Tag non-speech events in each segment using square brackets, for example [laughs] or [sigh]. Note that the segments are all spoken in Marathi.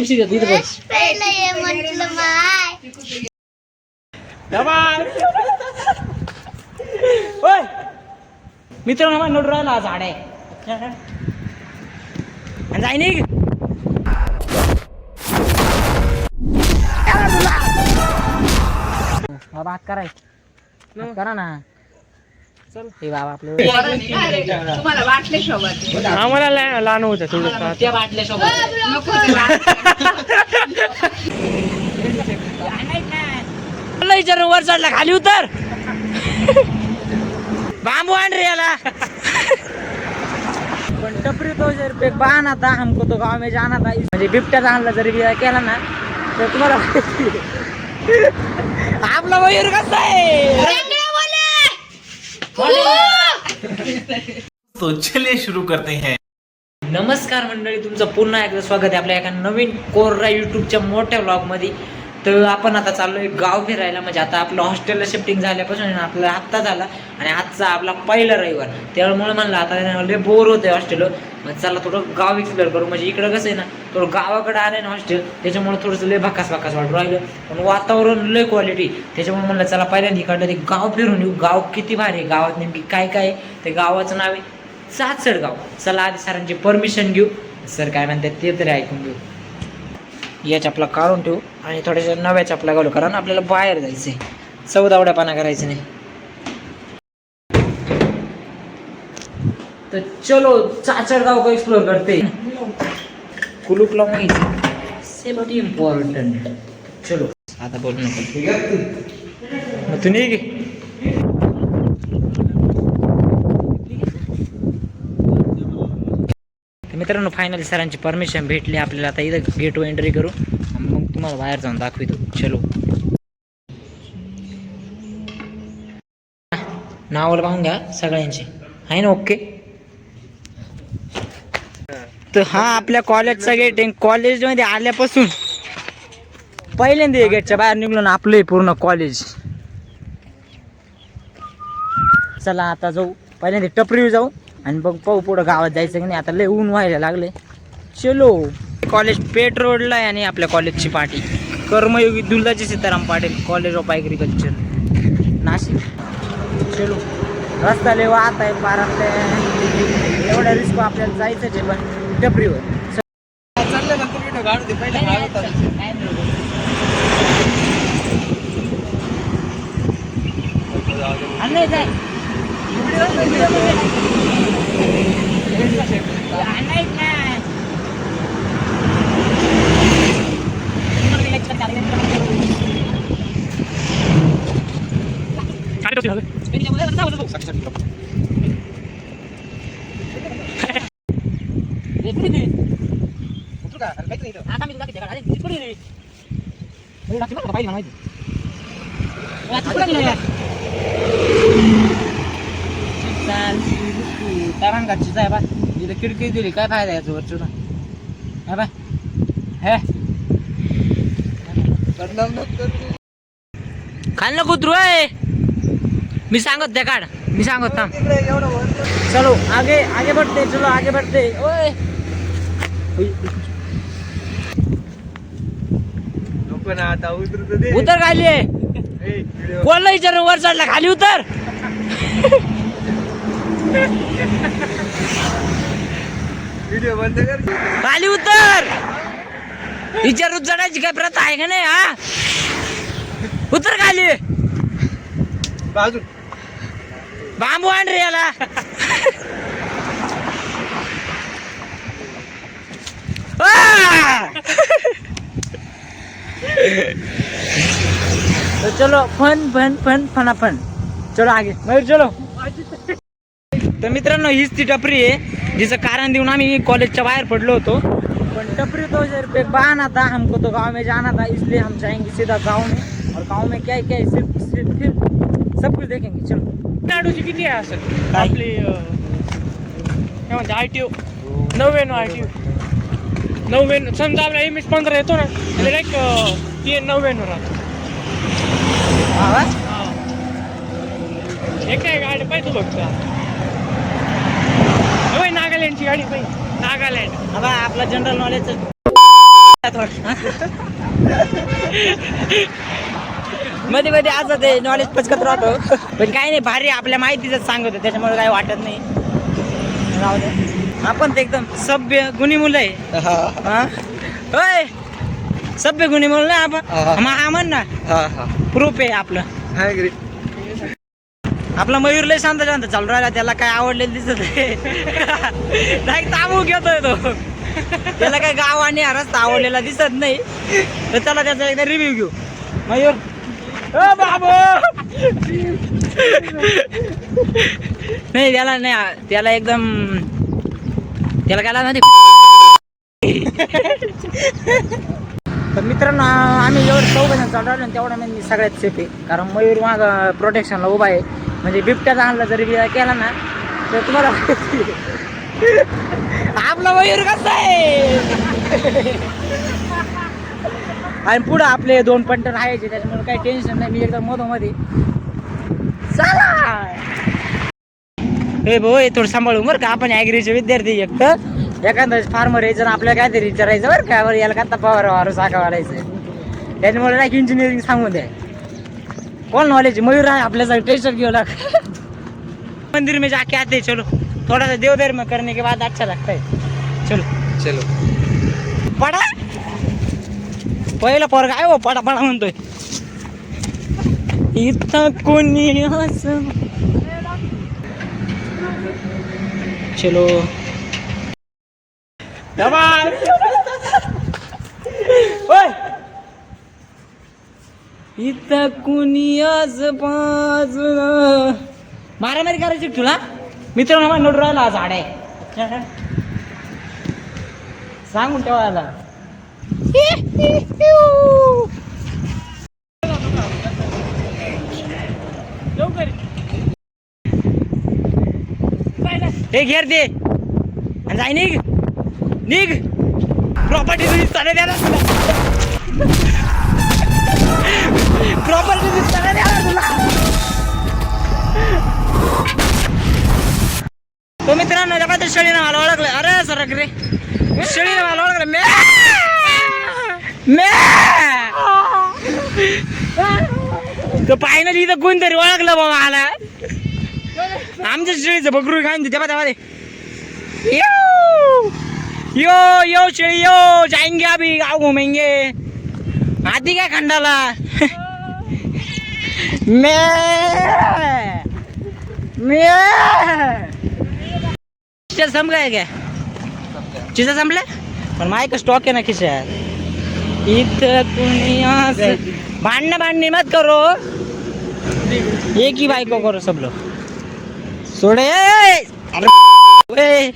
मित्र घेतो मला नोट राहिला झाड आहे. आणि जाय नाही बाबा हात कराय. हात करा ना. हे बाबा आपलं तुम्हाला वाटले शोभत आम्हाला लहान होतं थोडं त्या विचार वर चढला खाली उतर. बांबू आण रे याला. पण टपरी तो जर पे बाण आता हमको तो गाव में जाना था. म्हणजे बिबट्याचा आणला जरी केला ना तर तुम्हाला आपला मयूर कसा आहे? तो चलिए शुरू करते हैं। नमस्कार मंडळी तुमचं पुन्हा एकदा स्वागत आहे आपल्या एका नवीन कोर्रा युट्यूबच्या मोठ्या ब्लॉगमध्ये तर आपण आता चाललोय गाव फिरायला. म्हणजे आता आपलं हॉस्टेलला शिफ्टिंग झाल्यापासून आपला हप्ता झाला. आणि आजचा आपला पहिला रविवार. त्यामुळे म्हणलं आता लय बोर होतंय हॉस्टेलवर मग चला थोडं गाव एक्सप्लोअर करू. म्हणजे इकडं कसं आहे ना थोडं गावाकडे आलं ना हॉस्टेल त्याच्यामुळे थोडंसं लय भकास भकास वाटू राहिलं. पण वातावरण लय क्वालिटी त्याच्यामुळे म्हणलं चला पहिल्यांदा इकडलं ते गाव फिरून येऊ. गाव किती भारी आहे. गावात नेमकी काय काय आहे? ते गावाचं नाव आहे सातसड गाव चला आधी सरांची परमिशन घेऊ. सर काय म्हणतात ते तरी ऐकून घेऊ. या चपला काढून ठेवू आणि थोड्याशा नव्या चपला घालू कारण आपल्याला बाहेर जायचंय. चौदावड्यापाना करायचं नाही. तर चलो चाचड गाव को एक्सप्लोर करते. कुलूप लावून घ्यायचं सेफ्टी इम्पॉर्टंट चलो. आता बोलू नको. मग तू नाही घे तर मित्रांनो फायनल सरांची परमिशन भेटली आपल्याला. आता इथं गेट एंट्री करू. मग तुम्हाला बाहेर जाऊन दाखवितो. चलो. नावाला पाहून घ्या सगळ्यांची. आहे ना ओके? तर हा आपल्या कॉलेजचा गेट आहे. कॉलेजमध्ये आल्यापासून पहिल्यांदा गेटच्या बाहेर निघलो ना आपलं पूर्ण कॉलेज चला आता जाऊ. पहिल्यांदा टपरीवर जाऊ. आणि बघ पाहू पुढं गावात जायचं की नाही. आता लय ऊन व्हायला लागले. चलो कॉलेज पेट रोडला आहे आणि आपल्या कॉलेजची party Karmayogi Durgaji Sitaram Patil college of agriculture Nashik. चलो. रस्ता लय वाहत आहे पार एवढ्या रिस्क आपल्याला जायचं आहे पण टपरीवर आणि नाही जाय तरंगाची आहे बा इथं खिडकी दिली काय फायदा याचा वरचून हा बा हे खाल नको आहे मी सांगत त्या काढ. मी सांगत थांब. चलो आगे आगे बढ़ते चलो आगे बढ़ते. ओए उतर खाली. कोणला विचारून वर चढला? खाली उतर. व्हिडिओ बंद कर. खाली उतर. विचारून चढायची काय प्रथा आहे का नाही हा? उतर खाली. बाजू बांबू आण रे याला! तो चलो फन फन फन फना फन चलो आगे. मयूर चलो. तर मित्रांनो हीच ती टपरी आहे जिचं कारण देऊन आम्ही कॉलेजच्या बाहेर पडलो होतो. पण टपरी तो जर पे बहाना था हमको तो गांव में जाना था इसलिए हम जाएंगे सीधा गांव में. और गांव में क्या है क्या है सिर्फ सिर्फ फिर सब कुछ देखेंगे चलो. तामिळनाडूची किती आहे असं? आपली काय म्हणते आय टी ओ. नव्याण्णव आय टी ओ. नव्याण्णव समजा आपला एम एस पंधरा येतो ना डायरेक्ट ती नव्याण्णव राहतो. एक काय गाडी पाहिजे बघ होय नागालँडची गाडी पाहिजे नागालँड. हा आपला जनरल नॉलेज [laughs] मध्ये मध्ये असं ते नॉलेज पचकत राहतो. पण काही नाही भारी आपल्या माहितीच सांगतो त्याच्यामुळे काही वाटत नाही. राहू दे. आपण ते एकदम सभ्य गुणी मुलं आहे. हा? सभ्य गुणी मुलं ना आपण. हा म्हण ना. प्रूफ आहे आपलं. आपला मयूर लय शांत शांत चालू राहिला त्याला काय आवडलेलं दिसत नाही. ताबू घेतोय तो. त्याला काय गाव आणि रस्ता आवडलेला दिसत नाही. तर त्याला त्याचा एकदा रिव्ह्यू घेऊ. मयूर. बाबू! नाही त्याला नाही त्याला एकदम त्याला काय लागलं तर मित्रांनो आम्ही जेवढं चौघ जण चालू राहिलो ना, तेवढं मी सगळ्यात सेफ आहे. कारण मयूर माग प्रोटेक्शनला उभा आहे. म्हणजे बिबट्याचा आणला जरी केला ना तर तुम्हाला आपला मयूर कसा आहे? आणि पुढं आपले दोन पंटर राहायचे त्याच्यामुळे काही टेन्शन नाही. मी एकदम मधोमध्ये चला! हे भाऊ हे थोडं सांभाळू बरं का. आपण ॲग्रीचे विद्यार्थी एक तर. एखादा फार्मर यायचं आपल्याला काहीतरी विचारायचं बरं का बरं याला का तपावर वारू साखा वाढायचं त्याच्यामुळे नाही इंजिनिअरिंग सांगून द्या. कोण नॉलेज मयूर आहे आपल्यासाठी टेन्शन घेऊ लाग मंदिर में जाके आते चलो. थोड़ा सा देव धर्म करने के बाद अच्छा लगता है चलो. चलो. पडा. पहिला पोरगा आहे हो पडा पडा म्हणतोय. इथं कोणी असं. चलो. इथं कुणी आज बाजूला मारामारी करायची का तुला? मित्रांनो मला राहिला झाड आहे. सांगून ठेवायला हे घेर दे. जाय निघ. निघ. प्रॉपर्टी तुझी दिसताना द्या ना तुला. प्रॉपर्टी तुझी दिसताना द्या ना तुला. तो मित्रांनो त्या पाहते शेळीनं मला ओळखलं. अरे सरक रे. शेळीनं मला ओळखलं. मे मे तो फायनल इथं कोणतरी ओळखलं बाबा मला. आमच्या शेळीचं बकरू काय म्हणते तेव्हा तेव्हा यो! यो यो शेळी यो! जाएंगे अभी गाव घुमेंगे आधी काय खंडाला? मे! मे! चल संपलाय का? चीजा संपल्या? पण माय स्टॉक आहे ना खिशात. इथं कुणी भांडणी मत करो. एक ही बायको करो सब लोग सोडे अरे ओए.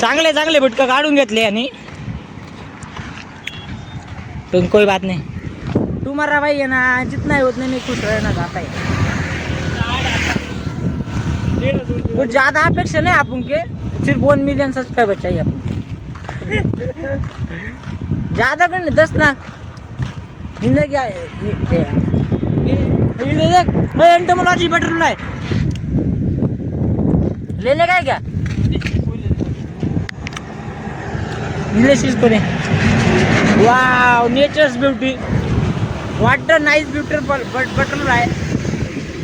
चांगले चांगले बुटका काढून घेतले आणि तुम कोई बात नाही. तुम्हारा भाई है ना जितना होत नाही मी खुश राहणार आता. कुछ ज़्यादा अपेक्षा नहीं आप उनके? सिर्फ़ वन मिलियन सब्सक्राइबर चाहिए अपन ज़्यादा कर नहीं, दस ना ज़िंदगी एंटोमोलॉजी है? लेने का है क्या? Wow nature's beauty water nice ब्यूटर butterfly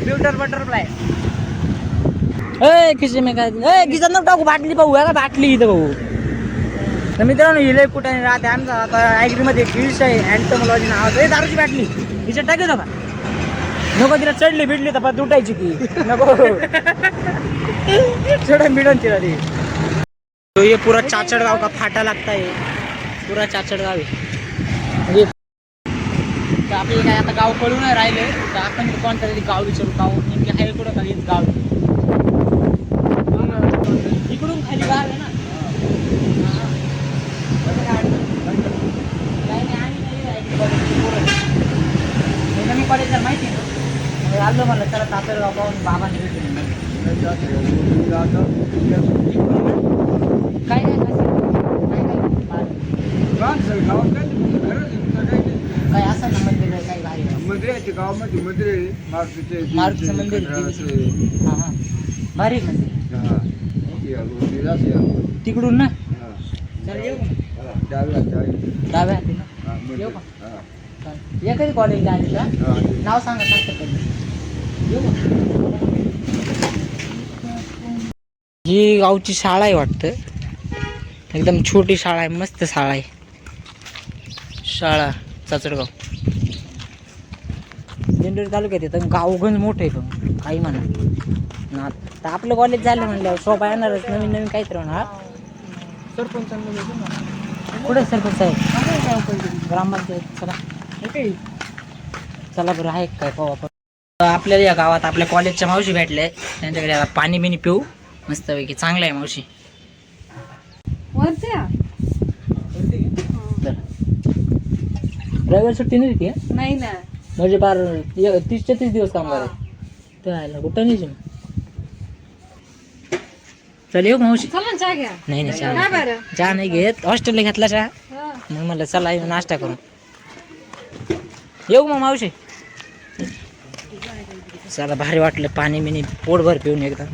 ब्यूटर बटरफ्लाई ए किसी मी काय ए किचन टाकू बाटली पाहू का बाटली इथं भाऊ तर मित्रांनो हिले कुठे राहते आमचा. आता ॲग्रीमध्ये फिश आहे अँटोमॉलॉजी नावाचं ए दारूची बाटली. हिच्यात टाकू नका नको तिला चढली बिडली तर दुटायची उठायची ती नको. चढन बिडन तिला ती. तो ये पूरा चाचड़ गाव का फाटा लागताय. पुरा पूरा गाव आहे म्हणजे आपले काय आता गाव कळून नाही राहिले तर आपण कोणतं तरी गाव विचारू. गाव नेमके आहे कुठं का हेच गाव आहे. इकडून खाली गाव आहे ना हा. काही नाही, आम्ही नाही राहिलो कॉलेजची पोरं. हे नवीन कॉलेज जर माहिती आहे ना आलो म्हणलं चला तातडगाव पाहून बाबांनी भेटून काय काय काय असं ना मंदिर आहे, काही भारी आहे. मंदिराचे गावामध्ये मंदिर आहे मारुतीचे मारुतीचं मंदिर आहे. मंदिर हा हा भारी तिकडून ना येऊ डाव्या डाव्या डाव्या हाती ना मध्ये. येऊ का? चालेल. एकच कॉलेजला आली का. नाव सांगा सांगते? ही गावची शाळा आहे वाटतं एकदम छोटी शाळा आहे मस्त शाळा आहे शाळा चाचडगाव दिंडोरी तालुक्यात येतं गावगंज मोठं आहे पण काही म्हणा ना. तर आपलं कॉलेज झालं म्हणल्यावर शोभा येणारच. नवीन नवीन काहीतरी होणार. सरपंचांना भेटू ना. कुठे सरपंच साहेब? आहे. ग्रामपंचायत. चला. हे काय? चला बरं आहे काय पाहू आपण. आपल्याला या गावात आपल्या कॉलेजच्या मावशी भेटल्या त्यांच्याकडे आता पाणी बिनी पिऊ. मस्तपैकी. चांगलं आहे मावशी. रविवार सुट्टी नाही देते नाही ना. म्हणजे बार तीसच्या तीस दिवस काम करायचं. तर आयला कुठं नाही चल येऊ मावशी. चला ना चहा घ्या. नाही नाही चहा नाही. बरं? चहा नाही घेत. हॉस्टेलला घेतला चहा हा. मग म्हणलं चला येऊ नाश्ता करू येऊ मग मावशी. चला भारी वाटलं. पाणी बिनी पोटभर पिऊन एकदम.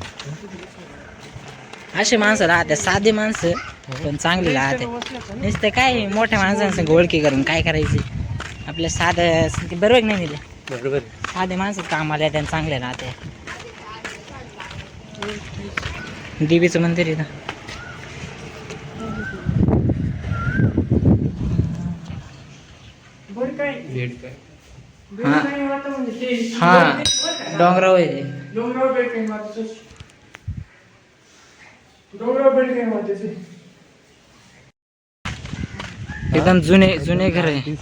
असे माणसं राहते साधे माणसं पण चांगले राहते नुसतं काय मोठ्या माणसांचं ओळखी करून काय करायचे? आपल्या साधं बरोबर नाही दिले. बरोबर. साधे माणसं कामाला आणि चांगले राहते देवीचं मंदिर आहे ना. हा. हा. डोंगराव आहे ते. बेट काही बेट काही. एकदम जुने जुने घर आहे.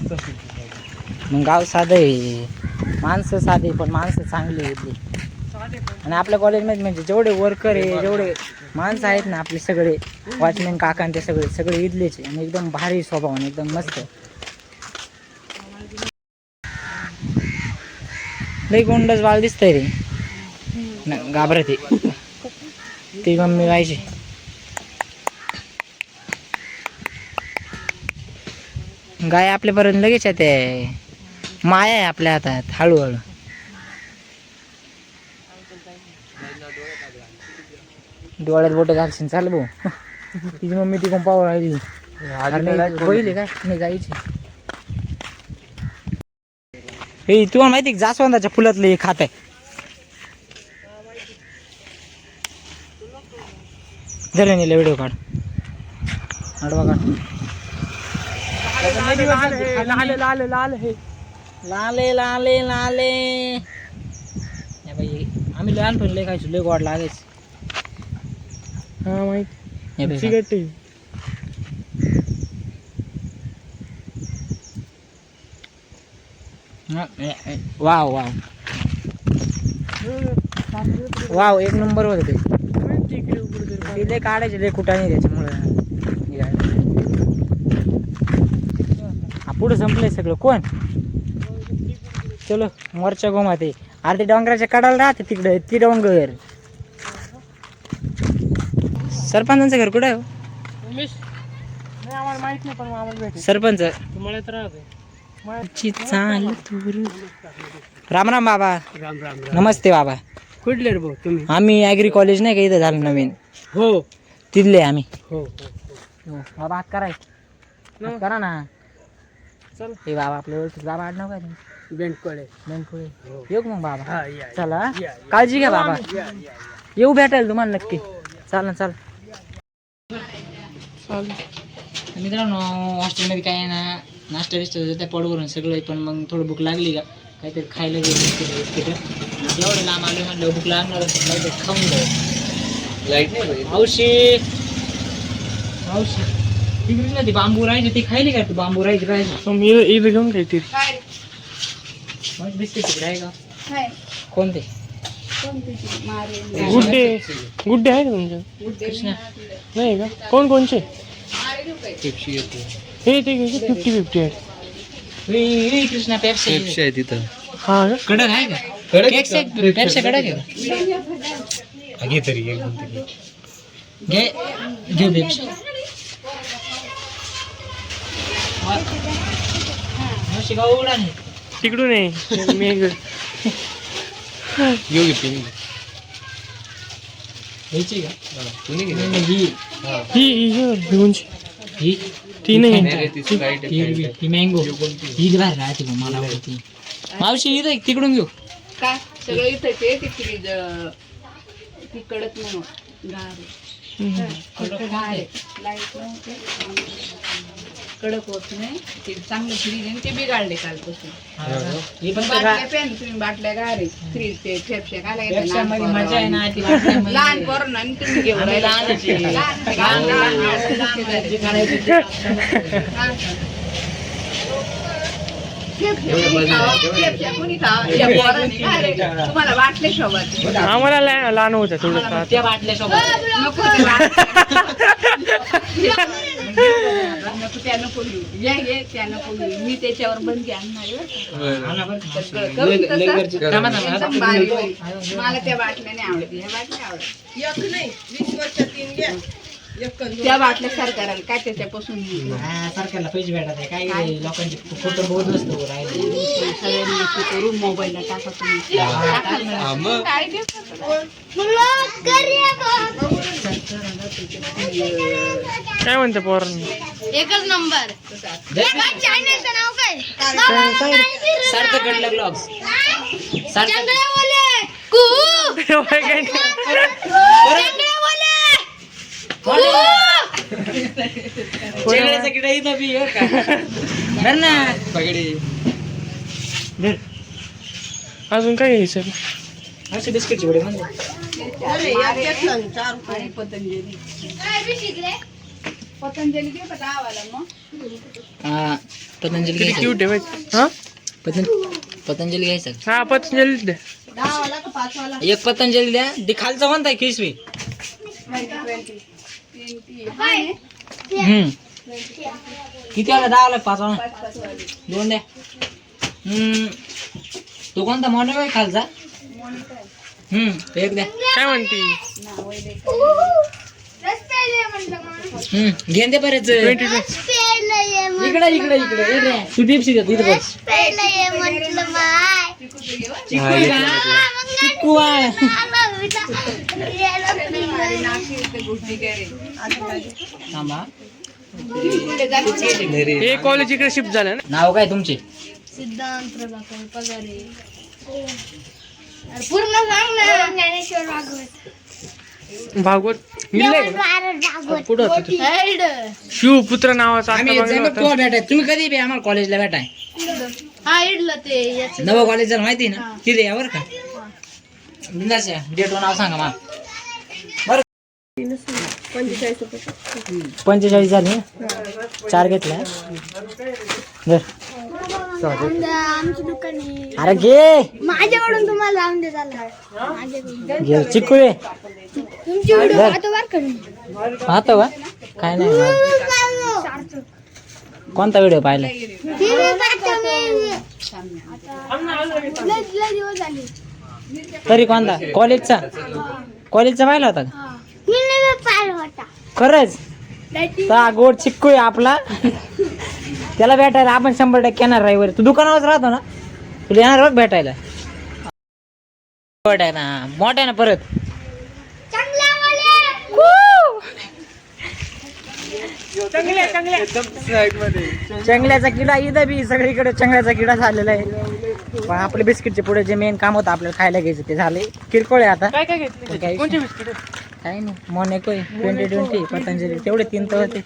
मग गाव साधं आहे. माणसं साधे पण माणसं चांगली आहे इथली आणि आपल्या कॉलेजमध्ये म्हणजे जेवढे वर्कर आहे जेवढे माणसं आहेत ना आपले सगळे वॉचमॅन काका ते सगळे सगळे इथलेचे आणि एकदम भारी स्वभाव आणि एकदम मस्त लई गोंडस बाळ दिसतंय रे. घाबरते. ती मम्मी व्हायची गाय आपल्यापर्यंत लगेच येते. माया आहे आपल्या हातात हळूहळू. डोळ्यात बोट घालशील चाल भाऊ. तिची मम्मी ती कोण पावर राहिली पहिले काय नाही गायची हे तुम्हाला माहिती जास्वंदाच्या फुलातलं हे खात आहे. धरे नेले व्हिडिओ काढ. आडवा काढ. लाल लाल लाल. लाल हे लाले लाले लाले आम्ही लहानपणी लय खायचो लय गोड लागायचं. हा माहीत. Cigarette wow wow. वाव एक नंबर होत ते. ते लय काढायचे कुठं नाही त्याच्यामुळे. हा पुढे संपलंय सगळं. कोण? चलो मोर्चा गोमा ते अरे ते डोंगराच्या कडाला राहते तिकडे ती डोंगर. सरपंचांचं घर कुठं आहे हो? उमेश? नाही आम्हाला माहीत नाही पण आम्हाला भेटेल. सरपंच? तुम्हाला तर राहते ची चाल. राम राम बाबा. राम राम नमस्ते बाबा. कुठले रे भाऊ तुम्ही? आम्ही ॲग्री कॉलेज नाही का इथं झालं नवीन? हो. तिथले आम्ही. हो बाबा हात कराय हात करा ना. चल. हे बाबा आपल्या ओळखीचे बाबा आडनाव काय बेंडकडे नेमकुळे येऊ का मग बाबा? हा या चला. काळजी घ्या बाबा. येऊ भेटायला तुम्हाला नक्की. चाल ना चाल. चालेल. मित्रांनो हॉस्टेलमध्ये काय आहे ना नाश्ता बिस्टा होतं त्या पोटभरून सगळं. पण मग थोडं भूक लागली का काहीतरी खायला गेलं बिस्किट बिस्किट एवढं लांब आलो म्हणलं भूक लागणार काहीतरी खाऊन जाऊ लाइट नाही मावशी मावशी तिकडे ना ती बांबू राहायची ती खायली का तू बांबू राहायची राहायची मी इथं घेऊन काहीतरी बिस्किट तिकडे आहे का हाय. कोणते कोणती ती? मारे. गुड्डे गुड्डे आहे का तुमच्या कृष्णा. नाही का? कोण कोणचे? मारे घेऊ काय? हे ते फिफ्टी फिफ्टी आहे कृष्णा पेप्सी. आहे तिथं. हा कडक आहे का? आहे. पेप्सी कडक आहे घे तरी एक दोन घे घे पेप्सी. तिकडून आहे मी घेऊ घ्यायची का ही ही ही ही ही ती नाही ही मँगो ही बाहेर राहते बघ, मला आवडते मावशी इथं एक तिकडून घेऊ काय सगळं ती फ्रीज म्हणून गार नव्हते. कडक होत नाही. ते चांगलं फ्रीज आहे ते बिघाडले कालपासून. ही पण बाटल्या पेन तुम्ही बाटल्या गार फ्रीज ते मजा आहे ना ती. लहान पोरण आणि तुम्ही घेऊन आम्ही राहिले. लहानच आहे. लहान- लहान- लहान- लहान- लहान- लहान- जे करायचं ते हा. फेपशे कोणी खावा? फेपशे कोणी खावा? या पोरांनी काय रे? तुम्हाला वाटले शोभत आम्हाला लहान लहान होतं थोडं त्या बाटल्या सोबत. नको ते [laughs] नको त्या नको या घे त्या नको मी त्याच्यावर बंदी आणणार मला त्या बाटल्या नाही आवडत ह्या बाटल्या आवडत त्या बाटल्या सरकाराला काय त्याच्यापासून हा, सरकारला पैसे भेटत आहे काय? लोकांचे फोटो बहुत असतो राहिले. सगळ्यांनी असं करून मोबाईलला टाका तुम्ही काय? काय म्हणते पोरांनी एकच नंबर चॅनलचं नाव काय सार्थक कडलं ब्लॉग्स सार्थक चंद्रवाले कू चंद्रवाले शेगड्याचा किडा इथं बी आहे का धर ना धर अजून काय घ्यायचं असे बिस्किटचे वडे पतंजली पतंजली हा क्यूट आहे हा पतंज पतंजली घ्यायचं हा पतंजली दे दहावाला का पाचवाला एक पतंजली द्या ती खालचं म्हणताय किसवी ट्वेंटी ट्वेंटी हाय हम्म. किती आला? दहा आला? पाच दोन द्या. हम्म. तो कोणता मोठा काय खालचा? हम्म. एक द्या. काय म्हणती? आहे. हम्म. घेऊन दे बरेच ट्वेंटी इकडे इकडे. इकडे रे. तू टिप्सी देत इथं बस. चिक्कू आहे. हे कॉलेज इकडे शिफ्ट झालं ना? नाव काय तुमचे? सिद्धांत प्रभाकर पगारे. पूर्ण सांग ना. ज्ञानेश्वर भागवत. भागवत? कुठं होतं ते? हेड शिवपुत्र नावाचा तुम्ही कधी बी आम्हाला कॉलेजला भेटाय. हा इडलं ते नवं कॉलेज जर माहिती आहे ना? तिथे या बरं का? बिंदास या. डेट नाव सांगा मा बरं. पंचेचाळीस झाले चार घेतल्या. अरे घे. माझ्याकडून तुम्हाला लावून दे झाला. माझ्याकडून घे. चिक्कू ये. तुमची व्हिडिओ आता वर करून पाहतो का? काय नाही. कोणता व्हिडिओ पाहिला? दिवस झाले. तरी कोणता? कॉलेजचा? कॉलेजचा पाहिला होता का? मी नाही पाहिला होता खरंच? तर गोड चिक्कू आहे आपला. त्याला भेटायला आपण शंभर टक्के येणार रविवारी तू दुकानावर राहतो ना? तुला येणार बघ भेटायला. मोठ आहे ना मोठा आहे ना परत. चंगल्याचा किडा इथं बी सगळीकडे चंगल्याचा किडा झालेला आहे. पण आपले बिस्किटचे पुढे जे मेन काम होतं आपल्याला खायला घ्यायचं ते झाले. किरकोळ आहे आता. काय काय घेतलं? काय कोणते बिस्किट? काही नाही. Monaco twenty twenty Patanjali. तेवढे तीन तर होते.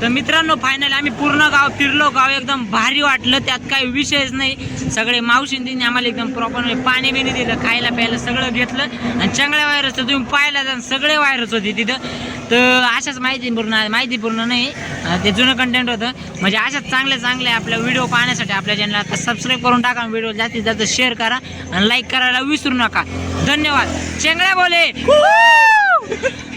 तर मित्रांनो फायनल आम्ही पूर्ण गाव फिरलो. गाव एकदम भारी वाटलं. त्यात काही विषयच नाही. सगळे मावशींनी आम्हाला एकदम प्रॉपर पाणी बिणी दिलं खायला प्यायला सगळं घेतलं. आणि चंगळ्या वायरस तुम्ही पाहिला तर सगळे वायरस होते तिथं. तर अशाच माहितीपूर्ण माहितीपूर्ण नाही. अं, ते जुनं कंटेंट होतं. म्हणजे अशाच चांगल्या चांगल्या आपल्या व्हिडिओ पाहण्यासाठी आपल्या चॅनलला आता सबस्क्राईब करून टाका व्हिडिओ जास्तीत जास्त शेअर करा आणि लाईक करायला विसरू नका. धन्यवाद. चेंगळ्या बोले. [laughs]